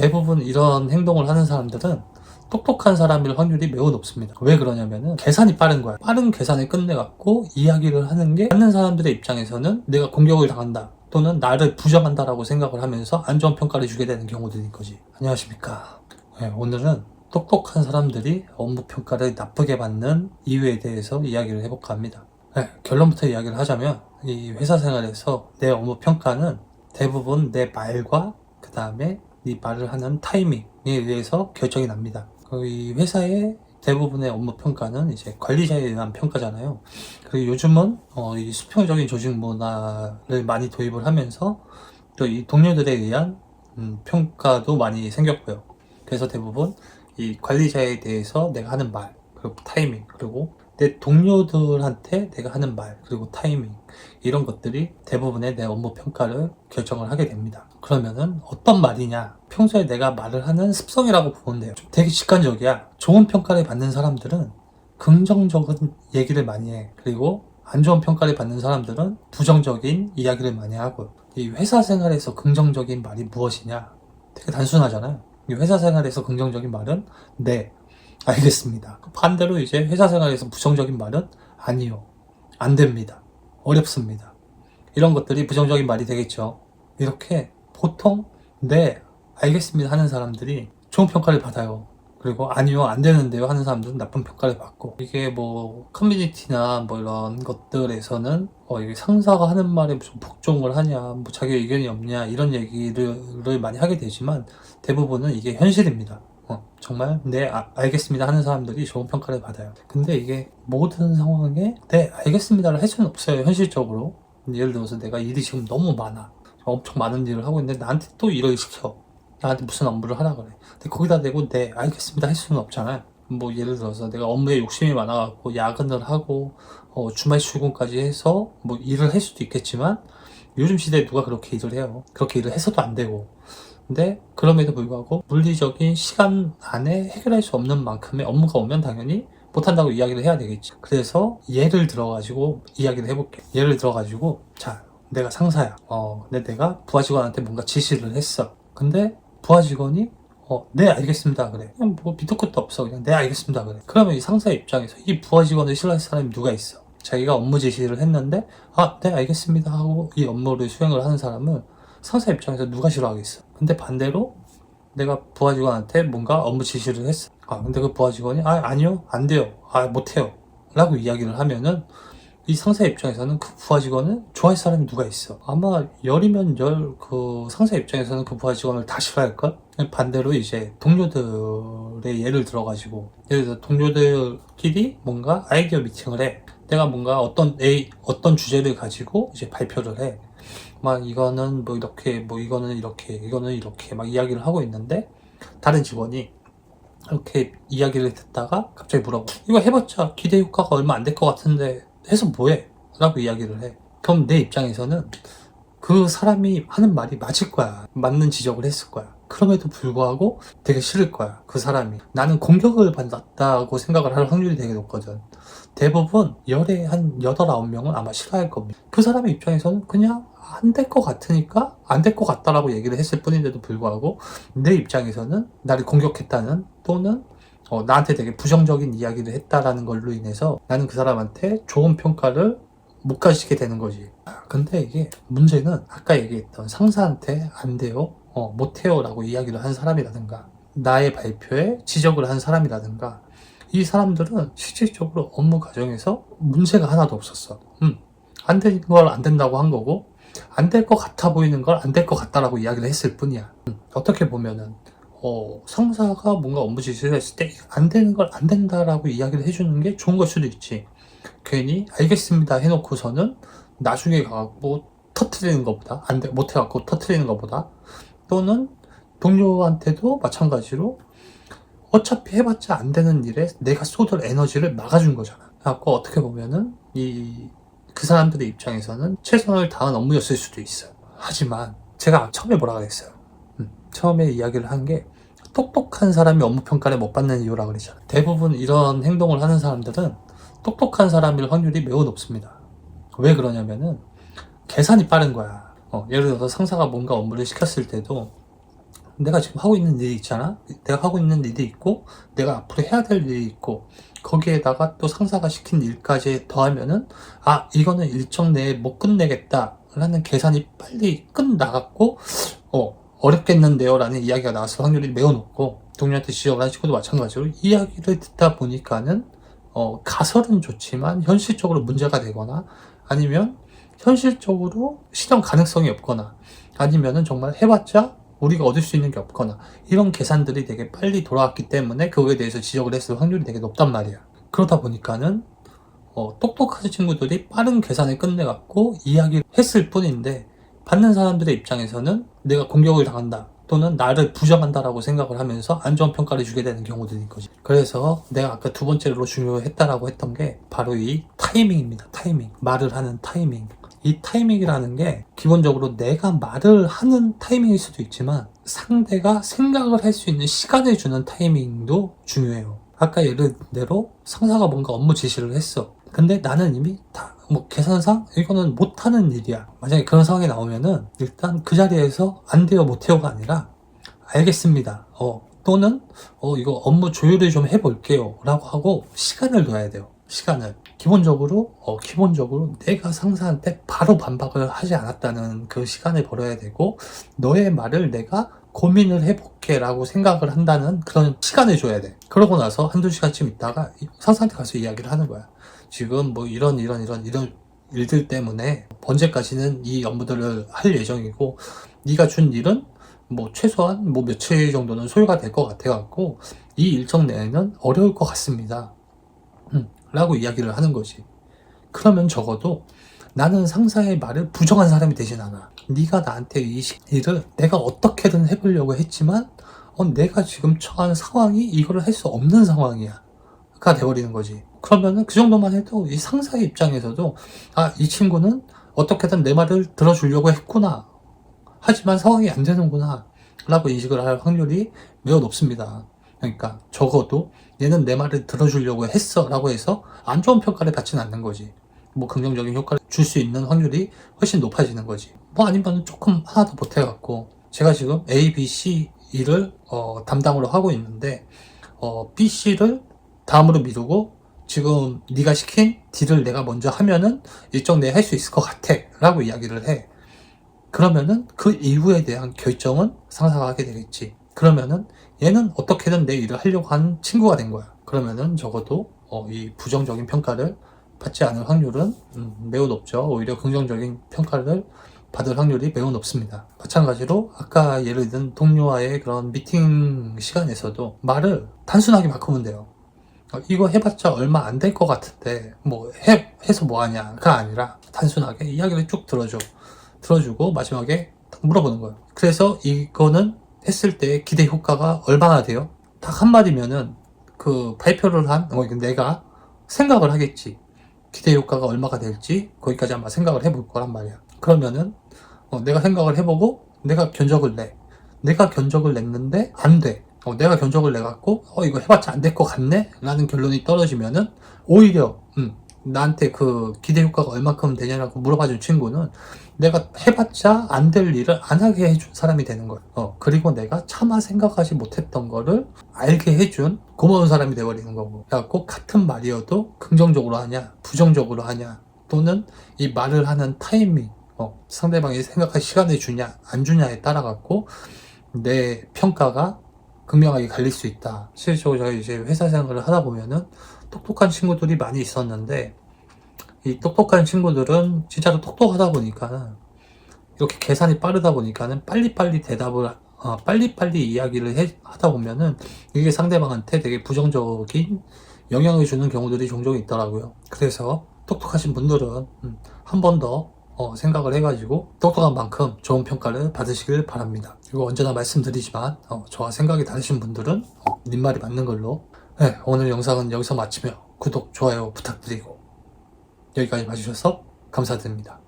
대부분 이런 행동을 하는 사람들은 똑똑한 사람일 확률이 매우 높습니다. 왜 그러냐면은 계산이 빠른 거야. 빠른 계산을 끝내갖고 이야기를 하는 게 맞는 사람들의 입장에서는 내가 공격을 당한다. 또는 나를 부정한다라고 생각을 하면서 안 좋은 평가를 주게 되는 경우들인 거지. 안녕하십니까. 네, 오늘은 똑똑한 사람들이 업무 평가를 나쁘게 받는 이유에 대해서 이야기를 해볼까 합니다. 네, 결론부터 이야기를 하자면 이 회사 생활에서 내 업무 평가는 대부분 내 말과 그 다음에 이 말을 하는 타이밍에 의해서 결정이 납니다. 그이 회사의 대부분의 업무 평가는 이제 관리자에 의한 평가잖아요. 그리고 요즘은 어, 이 수평적인 조직 문화를 많이 도입을 하면서 또 이 동료들에 의한 음, 평가도 많이 생겼고요. 그래서 대부분 이 관리자에 대해서 내가 하는 말, 그리고 타이밍, 그리고 내 동료들한테 내가 하는 말, 그리고 타이밍, 이런 것들이 대부분의 내 업무 평가를 결정을 하게 됩니다. 그러면은 어떤 말이냐? 평소에 내가 말을 하는 습성이라고. 좀 되게 직관적이야. 좋은 평가를 받는 사람들은 긍정적인 얘기를 많이 해. 그리고 안 좋은 평가를 받는 사람들은 부정적인 이야기를 많이 하고. 이 회사 생활에서 긍정적인 말이 무엇이냐? 되게 단순하잖아요. 이 회사 생활에서 긍정적인 말은 네, 알겠습니다. 반대로 이제 회사 생활에서 부정적인 말은 아니요, 안 됩니다. 어렵습니다. 이런 것들이 부정적인 말이 되겠죠. 이렇게 보통 네, 알겠습니다 하는 사람들이 좋은 평가를 받아요. 그리고 아니요, 안 되는데요 하는 사람들은 나쁜 평가를 받고 이게 뭐 커뮤니티나 뭐 이런 것들에서는 어, 이게 상사가 하는 말에 무슨 복종을 하냐, 뭐 자기 의견이 없냐 이런 얘기를 많이 하게 되지만 대부분은 이게 현실입니다. 어, 정말 네 아- 알겠습니다 하는 사람들이 좋은 평가를 받아요. 근데 이게 모든 상황에 네 알겠습니다를 할 수는 없어요 현실적으로. 예를 들어서 내가 일이 지금 너무 많아. 엄청 많은 일을 하고 있는데 나한테 또 일을 시켜. 나한테 무슨 업무를 하라 그래. 근데 거기다 대고 네 알겠습니다 할 수는 없잖아요. 뭐 예를 들어서 내가 업무에 욕심이 많아갖고 야근을 하고 어, 주말 출근까지 해서 뭐 일을 할 수도 있겠지만 요즘 시대에 누가 그렇게 일을 해요. 그렇게 일을 해서도 안 되고. 근데 그럼에도 불구하고 물리적인 시간 안에 해결할 수 없는 만큼의 업무가 오면 당연히 못한다고 이야기를 해야 되겠지. 그래서 예를 들어가지고 이야기를 해볼게. 예를 들어가지고 자 내가 상사야. 어 근데 내가 부하 직원한테 뭔가 지시를 했어. 근데 부하 직원이 어, 네, 알겠습니다. 그래. 그냥 뭐 밑도 끝도 없어. 그냥 네, 알겠습니다. 그래. 그러면 이 상사의 입장에서 이 부하 직원을 싫어할 사람이 누가 있어? 자기가 업무 지시를 했는데, 아, 네, 알겠습니다. 하고 이 업무를 수행을 하는 사람은 상사 입장에서 누가 싫어하겠어? 근데 반대로 내가 부하 직원한테 뭔가 업무 지시를 했어. 아, 근데 그 부하 직원이, 아, 아니요, 안 돼요. 아, 못 해요. 라고 이야기를 하면은 이 상사 입장에서는 그 부하 직원을 좋아할 사람이 누가 있어? 아마 열이면 열 그 상사 입장에서는 그 부하 직원을 다 싫어할걸? 반대로 이제 동료들의 예를 들어가지고 예를 들어 동료들끼리 뭔가 아이디어 미팅을 해. 내가 뭔가 어떤 A 어떤 주제를 가지고 이제 발표를 해. 막 이거는 뭐 이렇게 뭐 이거는 이렇게 이거는 이렇게 막 이야기를 하고 있는데 다른 직원이 이렇게 이야기를 듣다가 갑자기 물어봐. 이거 해봤자 기대 효과가 얼마 안 될 것 같은데 해서 뭐해? 라고 이야기를 해. 그럼 내 입장에서는 그 사람이 하는 말이 맞을 거야. 맞는 지적을 했을 거야. 그럼에도 불구하고 되게 싫을 거야. 그 사람이. 나는 공격을 받았다고 생각을 할 확률이 되게 높거든. 대부분 열에 한 8, 9명은 아마 싫어할 겁니다. 그 사람의 입장에서는 그냥 안 될 것 같으니까 안 될 것 같다라고 얘기를 했을 뿐인데도 불구하고 내 입장에서는 나를 공격했다는 또는 어, 나한테 되게 부정적인 이야기를 했다라는 걸로 인해서 나는 그 사람한테 좋은 평가를 못 가지게 되는 거지. 아, 근데 이게 문제는 아까 얘기했던 상사한테 안 돼요, 어, 못 해요 라고 이야기를 한 사람이라든가 나의 발표에 지적을 한 사람이라든가 이 사람들은 실질적으로 업무 과정에서 문제가 하나도 없었어. 음, 안 되는 걸안 된다고 한 거고 안 될 것 같아 보이는 걸 안 될 것 같다라고 이야기를 했을 뿐이야. 음, 어떻게 보면은 어, 상사가 뭔가 업무 지시를 했을 때 안 되는 걸 안 된다라고 이야기를 해주는 게 좋은 걸 수도 있지. 괜히 알겠습니다 해놓고서는 나중에 가고 터트리는 것보다 안 돼, 못해갖고 터트리는 것보다 또는 동료한테도 마찬가지로 어차피 해봤자 안 되는 일에 내가 쏟을 에너지를 막아준 거잖아. 그래갖고 어떻게 보면은 이 그 사람들의 입장에서는 최선을 다한 업무였을 수도 있어요. 하지만 제가 처음에 뭐라 그랬어요. 음, 처음에 이야기를 한 게 똑똑한 사람이 업무 평가를 못 받는 이유라 그랬잖아요. 대부분 이런 행동을 하는 사람들은 똑똑한 사람일 확률이 매우 높습니다. 왜 그러냐면은 계산이 빠른 거야. 어, 예를 들어서 상사가 뭔가 업무를 시켰을 때도 내가 지금 하고 있는 일이 있잖아. 내가 하고 있는 일이 있고, 내가 앞으로 해야 될 일이 있고, 거기에다가 또 상사가 시킨 일까지 더하면은, 아, 이거는 일정 내에 못 끝내겠다. 라는 계산이 빨리 끝나갔고, 어, 어렵겠는데요. 라는 이야기가 나왔을 확률이 매우 높고, 동료한테 지적을 한 친구도 마찬가지로 이야기를 듣다 보니까는, 어, 가설은 좋지만 현실적으로 문제가 되거나, 아니면 현실적으로 실현 가능성이 없거나, 아니면은 정말 해봤자 우리가 얻을 수 있는 게 없거나 이런 계산들이 되게 빨리 돌아왔기 때문에 그거에 대해서 지적을 했을 확률이 되게 높단 말이야. 그러다 보니까는 어, 똑똑한 친구들이 빠른 계산을 끝내갖고 이야기를 했을 뿐인데 받는 사람들의 입장에서는 내가 공격을 당한다 또는 나를 부정한다라고 생각을 하면서 안 좋은 평가를 주게 되는 경우들이 있거지. 그래서 내가 아까 두 번째로 중요했다라고 했던 게 바로 이 타이밍입니다. 타이밍. 말을 하는 타이밍. 이 타이밍이라는 게 기본적으로 내가 말을 하는 타이밍일 수도 있지만 상대가 생각을 할 수 있는 시간을 주는 타이밍도 중요해요. 아까 예를 대로 상사가 뭔가 업무 지시를 했어. 근데 나는 이미 다 뭐 계산상 이거는 못하는 일이야. 만약에 그런 상황이 나오면은 일단 그 자리에서 안 돼요 못해요가 아니라 알겠습니다. 어 또는 어 이거 업무 조율을 좀 해볼게요. 라고 하고 시간을 둬야 돼요. 시간을. 기본적으로, 어, 기본적으로 내가 상사한테 바로 반박을 하지 않았다는 그 시간을 벌어야 되고, 너의 말을 내가 고민을 해볼게 라고 생각을 한다는 그런 시간을 줘야 돼. 그러고 나서 한두 시간쯤 있다가 상사한테 가서 이야기를 하는 거야. 지금 뭐 이런, 이런, 이런, 이런 일들 때문에 언제까지는 이 업무들을 할 예정이고, 네가 준 일은 뭐 최소한 뭐 며칠 정도는 소요가 될 것 같아 갖고, 이 일정 내에는 어려울 것 같습니다. 음, 라고 이야기를 하는 거지. 그러면 적어도 나는 상사의 말을 부정한 사람이 되진 않아. 네가 나한테 이 일을 내가 어떻게든 해보려고 했지만 어, 내가 지금 처한 상황이 이거를 할 수 없는 상황이야. 가 돼버리는 거지. 그러면은 그 정도만 해도 이 상사의 입장에서도 아, 이 친구는 어떻게든 내 말을 들어주려고 했구나. 하지만 상황이 안 되는구나. 라고 인식을 할 확률이 매우 높습니다. 그러니까 적어도 얘는 내 말을 들어주려고 했어 라고 해서 안 좋은 평가를 받지는 않는 거지. 뭐 긍정적인 효과를 줄 수 있는 확률이 훨씬 높아지는 거지. 뭐 아니면 조금 하나 더 보태갖고 제가 지금 A, B, C 일을 어, 담당으로 하고 있는데 어, B, C를 다음으로 미루고 지금 네가 시킨 D를 내가 먼저 하면은 일정 내에 할 수 있을 것 같아 라고 이야기를 해. 그러면은 그 이후에 대한 결정은 상사가 하게 되겠지. 그러면은 얘는 어떻게든 내 일을 하려고 하는 친구가 된 거야. 그러면은 적어도 어, 이 부정적인 평가를 받지 않을 확률은 음, 매우 높죠. 오히려 긍정적인 평가를 받을 확률이 매우 높습니다. 마찬가지로 아까 예를 든 동료와의 그런 미팅 시간에서도 말을 단순하게 바꾸면 돼요. 어, 이거 해봤자 얼마 안 될 것 같은데 뭐 해, 해서 뭐하냐가 아니라 단순하게 이야기를 쭉 들어줘. 들어주고 마지막에 딱 물어보는 거예요. 그래서 이거는 했을 때 기대 효과가 얼마나 돼요? 딱 한마디면은 그 발표를 한 어, 내가 생각을 하겠지. 기대 효과가 얼마가 될지 거기까지 한번 생각을 해볼 거란 말이야. 그러면은 어, 내가 생각을 해보고 내가 견적을 내. 내가 견적을 냈는데 안 돼. 어, 내가 견적을 내갖고 어 이거 해봤자 안 될 것 같네? 라는 결론이 떨어지면은 오히려 음, 나한테 그 기대 효과가 얼마큼 되냐고 물어봐준 친구는 내가 해봤자 안 될 일을 안 하게 해준 사람이 되는 거야. 어, 그리고 내가 차마 생각하지 못했던 거를 알게 해준 고마운 사람이 돼버리는 거고. 그래갖고 같은 말이어도 긍정적으로 하냐, 부정적으로 하냐, 또는 이 말을 하는 타이밍, 어, 상대방이 생각할 시간을 주냐, 안 주냐에 따라갖고 내 평가가 극명하게 갈릴 수 있다. 실제로 제가 이제 회사 생활을 하다 보면은 똑똑한 친구들이 많이 있었는데 이 똑똑한 친구들은 진짜로 똑똑하다 보니까 이렇게 계산이 빠르다 보니까는 빨리빨리 대답을 어, 빨리빨리 이야기를 해, 하다 보면은 이게 상대방한테 되게 부정적인 영향을 주는 경우들이 종종 있더라고요. 그래서 똑똑하신 분들은 음, 한번더 어, 생각을 해가지고 똑똑한 만큼 좋은 평가를 받으시길 바랍니다. 그리고 언제나 말씀드리지만 어, 저와 생각이 다르신 분들은 어, 님 말이 맞는 걸로 네, 오늘 영상은 여기서 마치며 구독, 좋아요 부탁드리고 여기까지 봐주셔서 감사드립니다.